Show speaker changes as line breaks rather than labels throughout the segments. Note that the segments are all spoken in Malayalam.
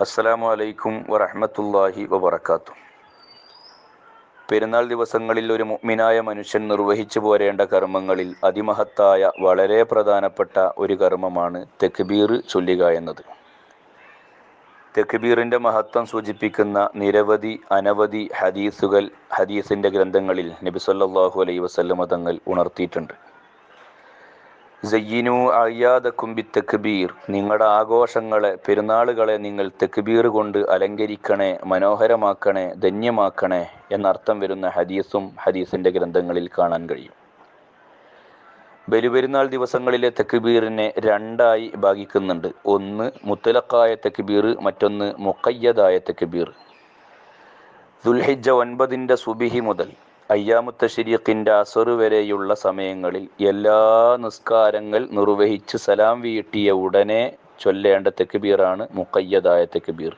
അസ്സലാമു അലൈക്കും വറഹമത്തല്ലാഹി വബർക്കാത്തു പെരുന്നാൾ ദിവസങ്ങളിൽ ഒരു മുഗ്മിനായ മനുഷ്യൻ നിർവഹിച്ചു പോരേണ്ട കർമ്മങ്ങളിൽ അതിമഹത്തായ വളരെ പ്രധാനപ്പെട്ട ഒരു കർമ്മമാണ് തെക്ബീർ ചൊല്ലുക എന്നത്. തെക്ബീറിന്റെ മഹത്വം സൂചിപ്പിക്കുന്ന നിരവധി അനവധി ഹദീസുകൾ ഹദീസിന്റെ ഗ്രന്ഥങ്ങളിൽ നബി അലൈ വസല്ലമ തങ്ങൾ ഉണർത്തിയിട്ടുണ്ട്. സയ്യിനു അയ്യാദക്കും ബി തെക്ബീർ നിങ്ങളുടെ ആഘോഷങ്ങളെ പെരുന്നാളുകളെ നിങ്ങൾ തെക്ബീർ കൊണ്ട് അലങ്കരിക്കണേ മനോഹരമാക്കണേ ധന്യമാക്കണേ എന്നർത്ഥം വരുന്ന ഹദീസും ഹദീസിന്റെ ഗ്രന്ഥങ്ങളിൽ കാണാൻ കഴിയും. ബലിപെരുന്നാൾ ദിവസങ്ങളിലെ തെക്ബീറിനെ രണ്ടായി ഭാഗിക്കുന്നുണ്ട്. ഒന്ന് മുത്തലക്കായ തെക്ബീർ മറ്റൊന്ന് മുക്കയ്യതായ തെക്ബീർ. ദുൽഹിജ ഒൻപതിന്റെ സുബിഹി മുതൽ അയ്യാമുത്ത ശരീഖിന്റെ അസർ വരെയുള്ള സമയങ്ങളിൽ എല്ലാ നിസ്കാരങ്ങൾ നിർവഹിച്ച് സലാം വീട്ടിയ ഉടനെ ചൊല്ലേണ്ട തെക്കുബീറാണ് മുക്കയ്യതായ തെക്കുബീർ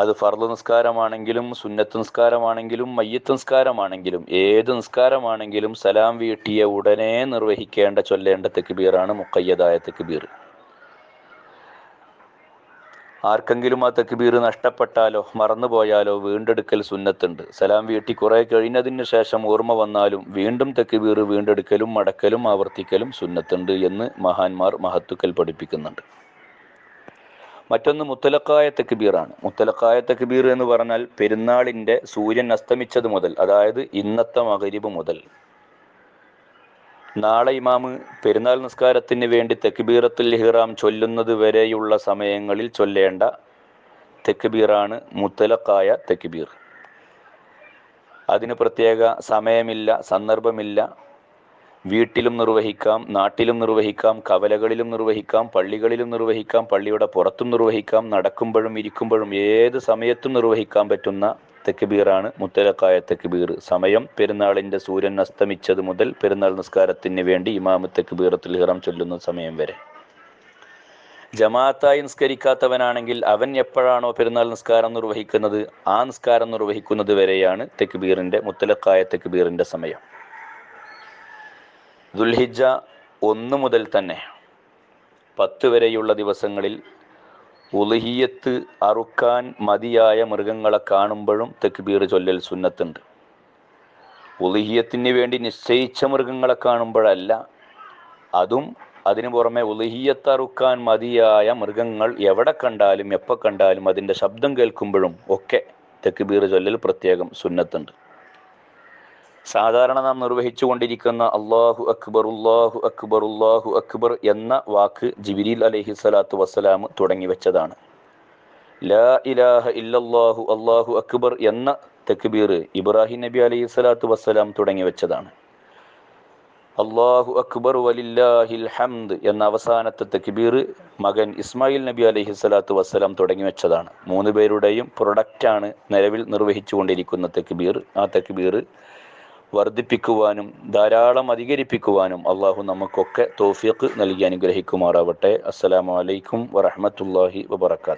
അത് ഫർദ് നിസ്കാരമാണെങ്കിലും സുന്നത്ത് നിസ്കാരമാണെങ്കിലും മയ്യത്ത് നിസ്കാരമാണെങ്കിലും ഏത് നിസ്കാരമാണെങ്കിലും സലാം വീട്ടിയ ഉടനെ നിർവഹിക്കേണ്ട ചൊല്ലേണ്ട തെക്കുബീറാണ് മുക്കയ്യതായ തെക്ബീർ. ആർക്കെങ്കിലും ആ തക്ബീർ നഷ്ടപ്പെട്ടാലോ മറന്നുപോയാലോ വീണ്ടെടുക്കൽ സുന്നത്തുണ്ട്. സലാം വീട്ടി കുറെ കഴിഞ്ഞതിന് ശേഷം ഓർമ്മ വന്നാലും വീണ്ടും തക്ബീർ വീണ്ടെടുക്കലും മടക്കലും ആവർത്തിക്കലും സുന്നത്തുണ്ട് എന്ന് മഹാന്മാർ മഹത്തുക്കൾ പഠിപ്പിക്കുന്നുണ്ട്. മറ്റൊന്ന് മുത്തലക്കായ തക്ബീറാണ്. മുത്തലക്കായ തക്ബീർ എന്ന് പറഞ്ഞാൽ പെരുന്നാളിന്റെ സൂര്യൻ അസ്തമിച്ചത് മുതൽ അതായത് ഇന്നത്തെ മകരിബ് മുതൽ. നാളെ ഇമാമ് പെരുന്നാൾ നിസ്കാരത്തിന് വേണ്ടി തെക്കുബീറത്തുൽ ഇഹ്റാം ചൊല്ലുന്നത് വരെയുള്ള സമയങ്ങളിൽ ചൊല്ലേണ്ട തെക്കുബീറാണ് മുത്തലക്കായ തെക്കുബീർ അതിന് പ്രത്യേക സമയമില്ല സന്ദർഭമില്ല. വീട്ടിലും നിർവഹിക്കാം നാട്ടിലും നിർവഹിക്കാം കവലകളിലും നിർവഹിക്കാം പള്ളികളിലും നിർവഹിക്കാം പള്ളിയുടെ പുറത്തും നിർവഹിക്കാം നടക്കുമ്പോഴും ഇരിക്കുമ്പോഴും ഏത് സമയത്തും നിർവഹിക്കാൻ പറ്റുന്ന തെക്കുബീറാണ് മുത്തലക്കായ തെക്കുബീർ സമയം പെരുന്നാളിന്റെ സൂര്യൻ അസ്തമിച്ചത് മുതൽ പെരുന്നാൾ നിസ്കാരത്തിന് വേണ്ടി ഇമാമ തെക്കുബീറത്തുൽ ഹിറം ചൊല്ലുന്ന സമയം വരെ. ജമാഅത്തായി നിസ്കരിക്കാത്തവനാണെങ്കിൽ അവൻ എപ്പോഴാണോ പെരുന്നാൾ നിസ്കാരം നിർവഹിക്കുന്നത് ആ നിസ്കാരം നിർവഹിക്കുന്നത് വരെയാണ് തെക്കുബീറിന്റെ മുത്തലക്കായ തെക്കുബീറിന്റെ സമയം. ദുൽഹിജ ഒന്ന് മുതൽ തന്നെ പത്ത് വരെയുള്ള ദിവസങ്ങളിൽ ഉലഹിയത്ത് അറുക്കാൻ മതിയായ മൃഗങ്ങളെ കാണുമ്പോഴും തെക്ബീർ ചൊല്ലൽ സുന്നത്തുണ്ട്. ഉലഹിയത്തിന് വേണ്ടി നിശ്ചയിച്ച മൃഗങ്ങളെ കാണുമ്പോഴല്ല അതും അതിനു പുറമെ ഉലഹിയത്ത് അറുക്കാൻ മതിയായ മൃഗങ്ങൾ എവിടെ കണ്ടാലും എപ്പോൾ കണ്ടാലും അതിന്റെ ശബ്ദം കേൾക്കുമ്പോഴും ഒക്കെ തെക്ബീർ ചൊല്ലൽ പ്രത്യേകം സുന്നത്തുണ്ട്. സാധാരണ നാം നിർവഹിച്ചുകൊണ്ടിരിക്കുന്ന അള്ളാഹു അക്ബർ ഉള്ളാഹു അക്ബർ ഉള്ളാഹു അക്ബർ എന്ന വാക്ക് ജിബിരിൽ അലഹി സ്വലാത്തു വസ്സലാം തുടങ്ങി വെച്ചതാണ്. ലാ ഇലാഹ ഇല്ലല്ലാഹു അള്ളാഹു അക്ബർ എന്ന തെക്ബീർ ഇബ്രാഹിം നബി അലൈഹി സ്വലാത്തു വസ്സലാം തുടങ്ങി വെച്ചതാണ്. അള്ളാഹു അക്ബർ വലില്ലാഹിൽ ഹംദ് എന്ന അവസാനത്തെ തെക്ബീർ മകൻ ഇസ്മായിൽ നബി അലൈഹി സ്വലാത്തു വസ്സലാം തുടങ്ങി വെച്ചതാണ്. മൂന്ന് പേരുടെയും പ്രൊഡക്റ്റാണ് നിലവിൽ നിർവഹിച്ചു കൊണ്ടിരിക്കുന്ന തെക്ബീർ. ആ തെക്ബീർ വർദ്ധിപ്പിക്കുവാനും ധാരാളം അധികരിപ്പിക്കുവാനും അള്ളാഹു നമുക്കൊക്കെ തോഫിയക്ക് നൽകി അനുഗ്രഹിക്കുമാറാവട്ടെ. അസ്സലാമു അലൈക്കും വറഹമത്തല്ലാഹി വബർക്കാത്ത്